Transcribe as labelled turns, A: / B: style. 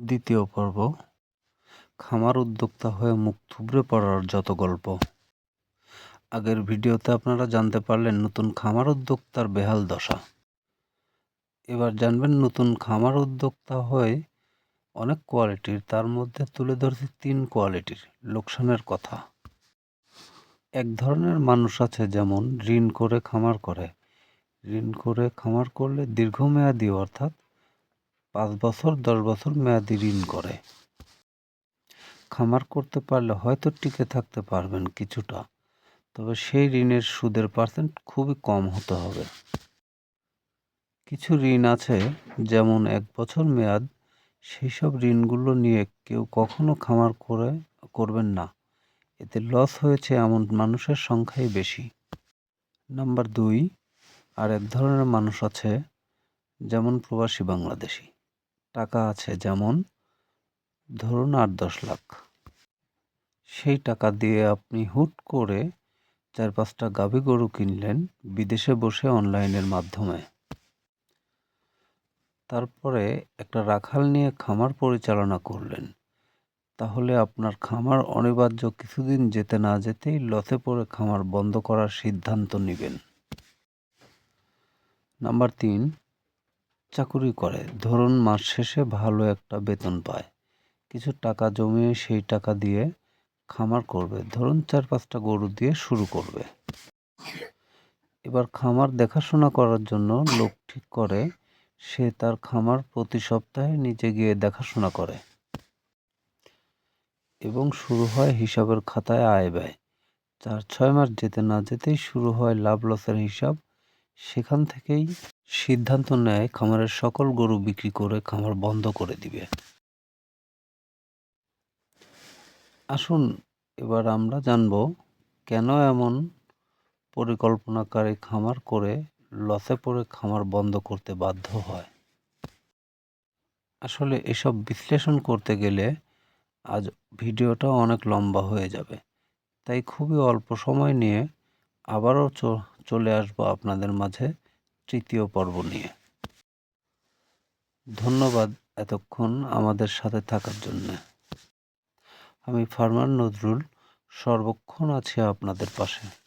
A: দ্বিতীয় পর্ব। খামার উদ্যোক্তা হয়ে মুখ থুবড়ে পড়ার যত গল্প। আগের ভিডিওতে আপনারা জানতে পারলেন নতুন খামার উদ্যোক্তার বেহাল দশা। এবার জানবেন নতুন খামার উদ্যোক্তা হয়ে অনেক কোয়ালিটির, তার মধ্যে তুলে ধরছি তিন কোয়ালিটির লোকসানের কথা। এক ধরনের মানুষ আছে যেমন ঋণ করে খামার করে। ঋণ করে খামার করলে দীর্ঘমেয়াদী অর্থাৎ পাঁচ বছর, দশ বছর মেয়াদি ঋণ করে। খামার করতে পারলে হয়তো টিকে থাকতে পারবেন কিছুটা, তবে সেই ঋণের সুদের পার্সেন্ট খুবই কম হতে হবে। কিছু ঋণ আছে, যেমন এক বছর মেয়াদ সেই সব ঋণগুলো নিয়ে কেউ কখনো খামার করে, করবেন না। এতে লস হয়েছে এমন মানুষের সংখ্যাই বেশি। নাম্বার দুই, আর এক ধরনের মানুষ আছে, যেমন প্রবাসী বাংলাদেশি। টাকা আছে যেমন, ধরুন আট দশ লাখ। সেই টাকা দিয়ে আপনি হুট করে চার পাঁচটা গাভী গরু কিনলেন বিদেশে বসে অনলাইনের মাধ্যমে। তারপরে একটা রাখাল নিয়ে খামার পরিচালনা করলেন। তাহলে আপনার খামার অনিবার্য কিছুদিন যেতে না যেতেই লসে পড়ে খামার বন্ধ করার সিদ্ধান্ত নেবেন। নাম্বার তিন চাকুরি করে। ধরুন মাস শেষে ভালো একটা বেতন পায়। কিছু টাকা জমিয়ে সেই টাকা দিয়ে খামার করবে। ধরুন চার পাঁচটা গরু দিয়ে শুরু করবে। এবার খামার দেখাশোনা করার জন্য লোক ঠিক করে, সে তার খামার প্রতি সপ্তাহে নিচে গিয়ে দেখাশোনা করে। এবং শুরু হয় হিসাবের খাতায় আয় ব্যয়। চার ছয় মাস যেতে না যেতেই শুরু হয় লাভ লসের হিসাব সেখান থেকেই সিদ্ধান্ত নেয় খামারের সকল গরু বিক্রি করে খামার বন্ধ করে দিবে। আসুন, এবার আমরা জানব কেন এমন পরিকল্পনাকারী খামার করে লসে পড়ে খামার বন্ধ করতে বাধ্য হয়? আসলে এসব বিশ্লেষণ করতে গেলে আজ ভিডিওটা অনেক লম্বা হয়ে যাবে, তাই খুবই অল্প সময় নিয়ে আবারও চলে আসব আপনাদের মাঝে তৃতীয় পর্ব নিয়ে। ধন্যবাদ এতক্ষণ আমাদের সাথে থাকার জন্য। আমি ফার্মার নজরুল, সর্বক্ষণ আছি আপনাদের পাশে।